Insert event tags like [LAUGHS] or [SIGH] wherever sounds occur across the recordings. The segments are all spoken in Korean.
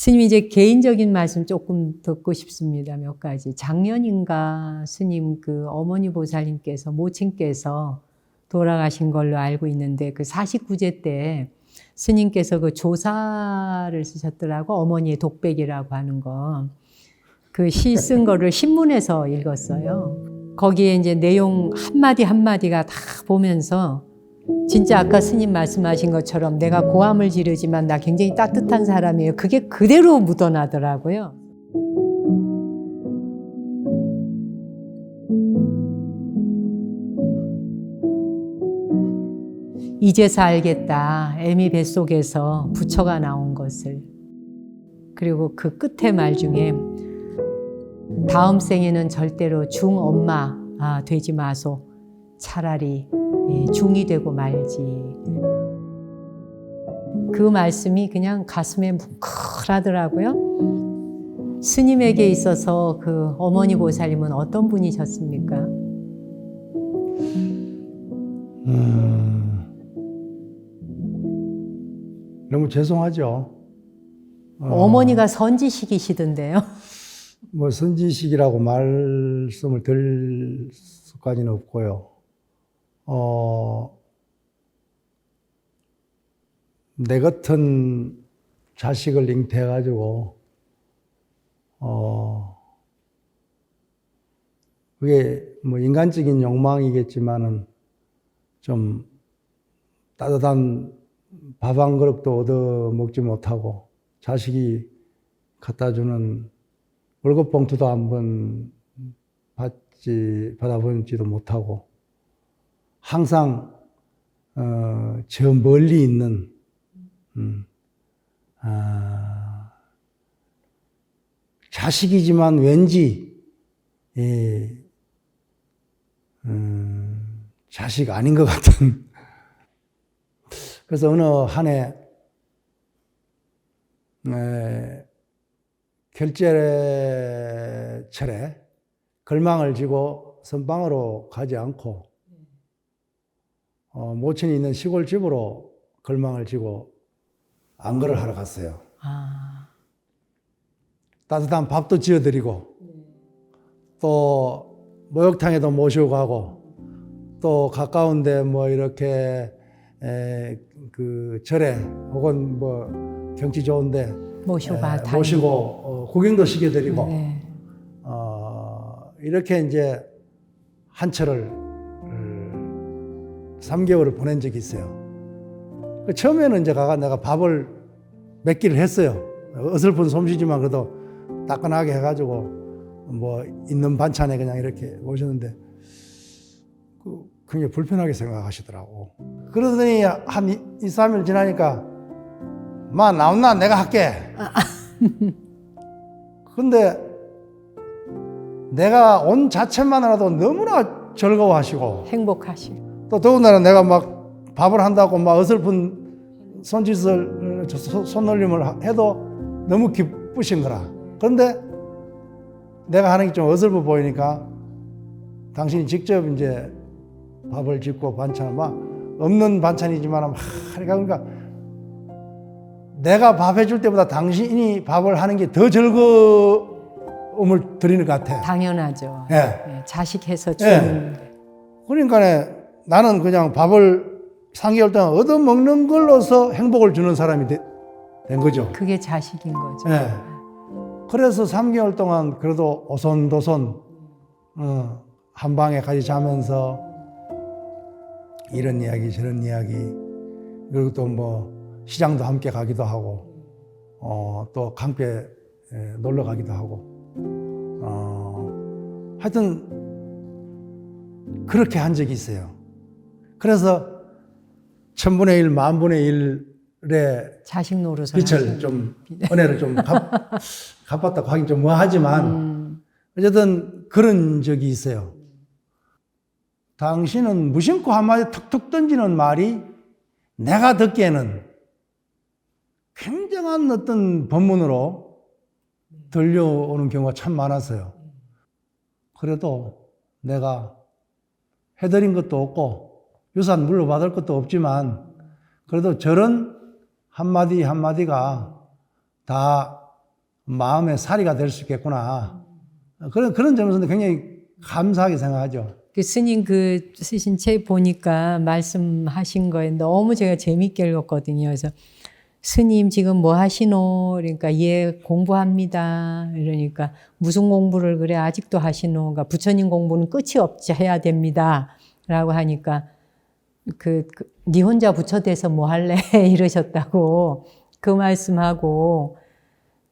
스님 이제 개인적인 말씀 조금 듣고 싶습니다. 몇 가지. 작년인가 스님 그 어머니 보살님께서 모친께서 돌아가신 걸로 알고 있는데 그 49제 때 스님께서 그 조사를 쓰셨더라고 어머니의 독백이라고 하는 거. 그 시 쓴 거를 신문에서 읽었어요. 거기에 이제 내용 한마디 한마디가 다 보면서 진짜 아까 스님 말씀하신 것처럼 내가 고함을 지르지만 나 굉장히 따뜻한 사람이에요. 그게 그대로 묻어나더라고요. 이제서 알겠다. 애미 뱃속에서 부처가 나온 것을. 그리고 그 끝에 말 중에 다음 생에는 절대로 중엄마 아, 되지 마소. 차라리 예, 중이 되고 말지. 그 말씀이 그냥 가슴에 뭉클하더라고요. 스님에게 있어서 그 어머니 보살님은 어떤 분이셨습니까? 음, 너무 죄송하죠. 어, 어머니가 선지식이시던데요. 뭐 선지식이라고 말씀을 드릴 수까지는 없고요. 어, 내 같은 자식을 잉태해가지고, 어, 그게 뭐 인간적인 욕망이겠지만은 좀 따뜻한 밥 한 그릇도 얻어 먹지 못하고 자식이 갖다 주는 월급 봉투도 한번 받지 받아보지도 못하고 항상 어, 저 멀리 있는 음, 아, 자식이지만 왠지 예, 음, 자식 아닌 것 같은. 그래서 어느 한해 에, 결제철에 걸망을 지고 선방으로 가지 않고 어, 모친이 있는 시골 집으로 걸망을 지고 안거를 하러 갔어요. 아, 따뜻한 밥도 지어드리고 또 목욕탕에도 모시고 가고 또 가까운데 뭐 이렇게 에, 그 절에 혹은 뭐 경치 좋은데 모시고 에, 가 모시고 어, 구경도 시켜드리고 네. 어, 이렇게 이제 한철을 음, 3개월을 보낸 적이 있어요. 그 처음에는 이제 가가 내가 밥을 몇 끼를 했어요. 어설픈 솜씨지만 그래도 따끈하게 해가지고 뭐 있는 반찬에 그냥 이렇게 모셨는데 그 굉장히 불편하게 생각하시더라고. 그러더니 한 2, 3일 지나니까 마 나온나 내가 할게. [LAUGHS] 근데 내가 온 자체만으로도 너무나 즐거워하시고 행복하시고. 또 더군다나 내가 막 밥을 한다고 막 어설픈 손짓을 손- 손놀림을 해도 너무 기쁘신 거라. 그런데 내가 하는 게 좀 어설퍼 보이니까 당신이 직접 이제 밥을 짓고 반찬을 막 없는 반찬이지만 막 그러니까 내가 밥 해줄 때보다 당신이 밥을 하는 게 더 즐거움을 드리는 것 같아. 당연하죠. 예. 네, 자식해서 주는 그러니까 나는 그냥 밥을 3개월 동안 얻어먹는 걸로서 행복을 주는 사람이 되- 된 거죠. 그게 자식인 거죠. 예. 그래서 3개월 동안 그래도 오손도손 어, 한 방에 같이 자면서 이런 이야기 저런 이야기 그리고 또 뭐 시장도 함께 가기도 하고 어, 또 강배 에, 놀러 가기도 하고 어, 하여튼 그렇게 한 적이 있어요. 그래서 천분의 일, 만분의 일의 자식 노릇을 빛을. 좀 [LAUGHS] 은혜를 좀 갚, 갚았다고 하긴 좀 뭐하지만 음, 어쨌든 그런 적이 있어요. 당신은 무심코 한마디 툭툭 던지는 말이 내가 듣기에는 굉장한 어떤 법문으로 들려오는 경우가 참 많았어요. 그래도 내가 해드린 것도 없고 유산 물러받을 것도 없지만 그래도 저런 한마디 한마디가 다 마음의 사리가 될 수 있겠구나. 그런, 그런 점에서는 굉장히 감사하게 생각하죠. 그 스님 그 쓰신 책 보니까 말씀하신 거에 너무 제가 재밌게 읽었거든요. 그래서 스님 지금 뭐 하시노? 그러니까 예 공부합니다. 이러니까 무슨 공부를 그래 아직도 하시노? 그러니까 부처님 공부는 끝이 없지 해야 됩니다. 라고 하니까 그, 그, 네 혼자 부처 돼서 뭐 할래? [LAUGHS] 이러셨다고 그 말씀하고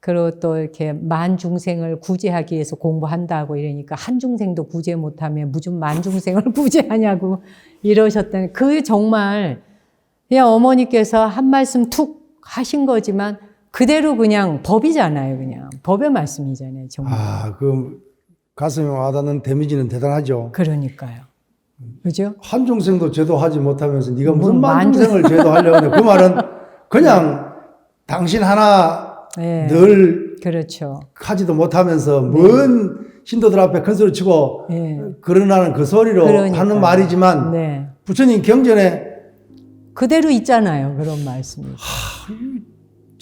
그리고 또 이렇게 만 중생을 구제하기 위해서 공부한다고 이러니까 한 중생도 구제 못하면 무슨 만 중생을 [LAUGHS] 구제하냐고 이러셨다니 그 정말 그냥 어머니께서 한 말씀 툭 하신 거지만 그대로 그냥 법이잖아요 그냥 법의 말씀이잖아요 정말 아, 그 가슴에 와닿는 데미지는 대단하죠. 그러니까요 그죠? 한중생도 제도하지 못하면서 네가 무슨 뭐 만중생을 [LAUGHS] 제도하려고 하냐. 그 말은 그냥 당신 하나 네. 늘 그렇죠 하지도 못하면서 먼 신도들 앞에 큰 소리 치고 네. 그러나는 그 소리로 그러니까요. 하는 말이지만 네. 부처님 경전에 그대로 있잖아요 그런 말씀이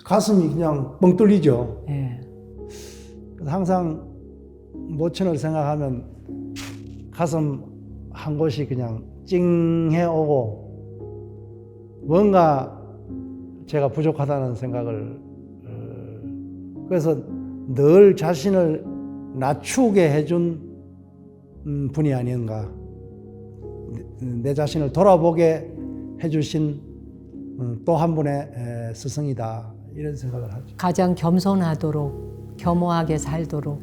가슴이 그냥 뻥 뚫리죠. 네. 항상 모친을 생각하면 가슴 한 곳이 그냥 찡해 오고 뭔가 제가 부족하다는 생각을 어, 그래서 늘 자신을 낮추게 해준 음, 분이 아닌가 내- 내 자신을 돌아보게 해주신 음, 또한 분의 에, 스승이다 이런 생각을 하죠. 가장 겸손하도록 겸허하게 살도록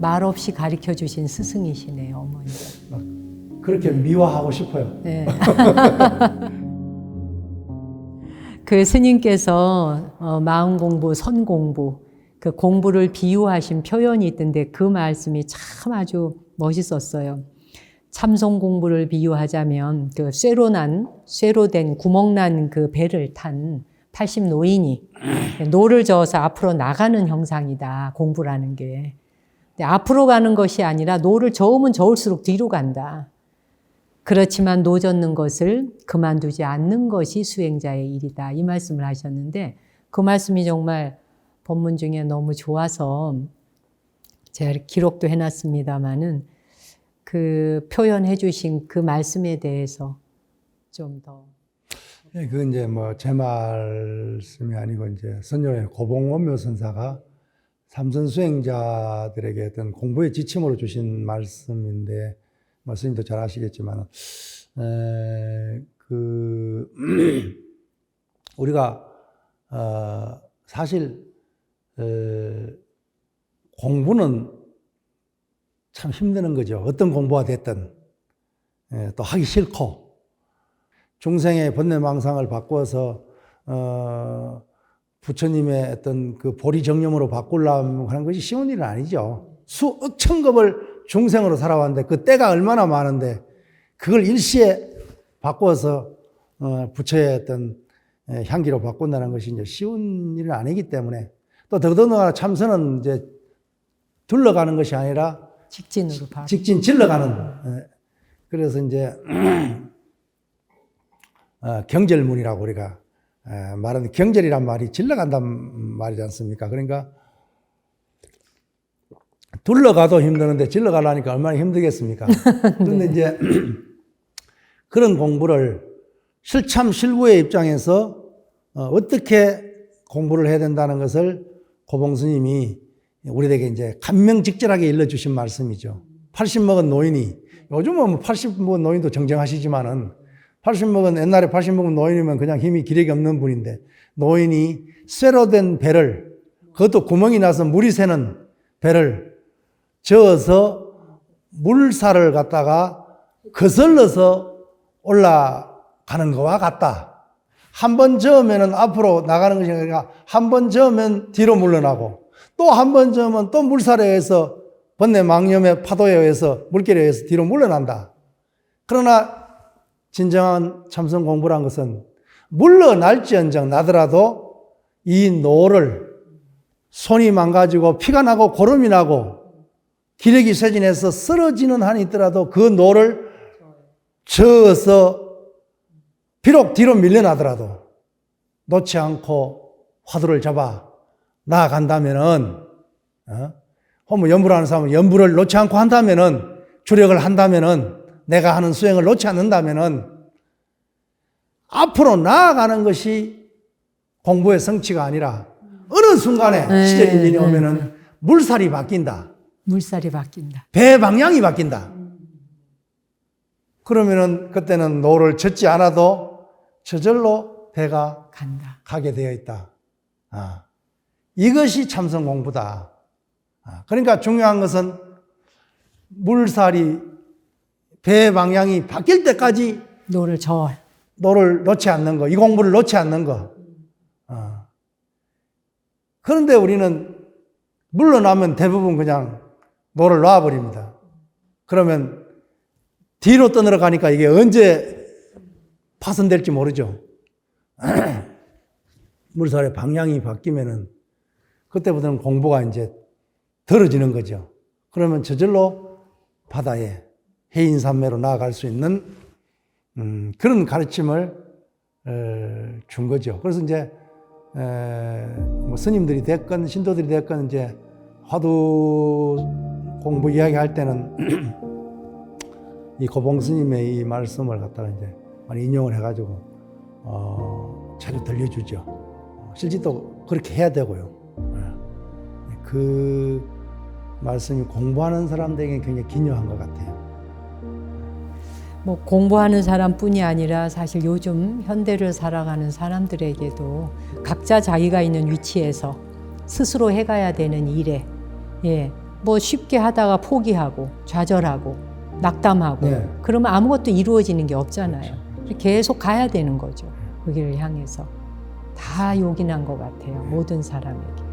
말 없이 가르쳐 주신 스승이시네요 어머니가. 그렇게 미화하고 싶어요. 네. [LAUGHS] 그 스님께서 어, 마음 공부, 선 공부, 그 공부를 비유하신 표현이 있던데 그 말씀이 참 아주 멋있었어요. 참송 공부를 비유하자면 그 쇠로 난, 쇠로 된 구멍 난 그 배를 탄 80 노인이 노를 저어서 앞으로 나가는 형상이다, 공부라는 게. 앞으로 가는 것이 아니라 노를 저으면 저을수록 뒤로 간다. 그렇지만 노 젓는 것을 그만두지 않는 것이 수행자의 일이다. 이 말씀을 하셨는데 그 말씀이 정말 본문 중에 너무 좋아서 제가 기록도 해놨습니다마는 그 표현해 주신 그 말씀에 대해서 좀 더. 예, 그 이제 뭐 제 말씀이 아니고 이제 선녀의 고봉원묘 선사가 삼선 수행자들에게 어떤 공부의 지침으로 주신 말씀인데 말씀님도 잘 아시겠지만 에, 그 [CLEARS THROAT] 우리가 어, 사실 에, 공부는 참 힘드는 거죠. 어떤 공부가 됐든 예, 또 하기 싫고 중생의 번뇌망상을 바꿔서 어, 부처님의 어떤 그 보리정념으로 바꾸려면 하는 것이 쉬운 일은 아니죠. 수억 천급을 중생으로 살아왔는데 그 때가 얼마나 많은데 그걸 일시에 바꿔서 어, 부처의 어떤 에, 향기로 바꾼다는 것이 이제 쉬운 일은 아니기 때문에 또 더더군다나 참선은 이제 둘러가는 것이 아니라 직진으로 봐. 직진 질러가는. 예. 그래서 이제 어, 경절문이라고 우리가 에, 말하는 경절이란 말이 질러간단 말이지 않습니까? 그러니까 둘러가도 힘드는데 질러가려니까 얼마나 힘들겠습니까? [LAUGHS] 그런데 이제 [CLEARS THROAT] 그런 공부를 실참 실구의 입장에서 어, 어떻게 공부를 해야 된다는 것을 고봉 스님이 우리에게 이제 감명직절하게 일러주신 말씀이죠. 80 먹은 노인이 요즘은 뭐80 먹은 노인도 정정하시지만은 80 먹은 옛날에 80 먹은 노인이면 그냥 힘이 기력이 없는 분인데 노인이 쇠로 된 배를 그것도 구멍이 나서 물이 새는 배를 저어서 물살을 갖다가 거슬러서 올라가는 것과 같다. 한 번 저으면 앞으로 나가는 것이 아니라 한 번 저으면 뒤로 물러나고 또 한 번 저으면 또 물살에 의해서 번뇌 망념의 파도에 의해서 물결에 의해서 뒤로 물러난다. 그러나 진정한 참선 공부란 것은 물러날지언정 나더라도 이 노를 손이 망가지고 피가 나고 고름이 나고 기력이 쇠진해서 쓰러지는 한이 있더라도 그 노를 저어서 비록 뒤로 밀려나더라도 놓지 않고 화두를 잡아 나아간다면은 어? 호모 연부를 하는 사람은 연부를 놓지 않고 한다면은 주력을 한다면은 내가 하는 수행을 놓지 않는다면은 앞으로 나아가는 것이 공부의 성취가 아니라 어느 순간에 네, 시절 인연이 네, 오면은 물살이 바뀐다. 물살이 바뀐다. 배 방향이 바뀐다. 그러면은 그때는 노를 젓지 않아도 저절로 배가 간다. 가게 되어 있다. 아, 이것이 참선 공부다. 아, 그러니까 중요한 것은 물살이 배 방향이 바뀔 때까지 노를 저 노를 놓지 않는 거, 이 공부를 놓지 않는 거. 아. 그런데 우리는 물러나면 대부분 그냥 노를 놔버립니다. 그러면 뒤로 떠들어 가니까 이게 언제 파손될지 모르죠. [CLEARS THROAT] 물살의 방향이 바뀌면은 그때부터는 공부가 이제 덜어지는 거죠. 그러면 저절로 바다에 해인산매로 나아갈 수 있는 음, 그런 가르침을 어, 준 거죠. 그래서 이제 에, 뭐 스님들이 됐건 신도들이 됐건 이제 화두 공부 이야기할 때는 [CLEARS THROAT] 이 고봉 스님의 이 말씀을 갖다가 이제 많이 인용을 해가지고 어, 자주 들려주죠. 어, 실제 또 그렇게 해야 되고요. 예. 그 말씀이 공부하는 사람들에게 굉장히 기묘한 것 같아요. 뭐 공부하는 사람뿐이 아니라 사실 요즘 현대를 살아가는 사람들에게도 각자 자기가 있는 위치에서 스스로 해가야 되는 일에 예, 뭐 쉽게 하다가 포기하고 좌절하고 낙담하고 네. 그러면 아무것도 이루어지는 게 없잖아요. 계속 가야 되는 거죠. 그 길을 향해서 다 요긴한 것 같아요. 모든 사람에게.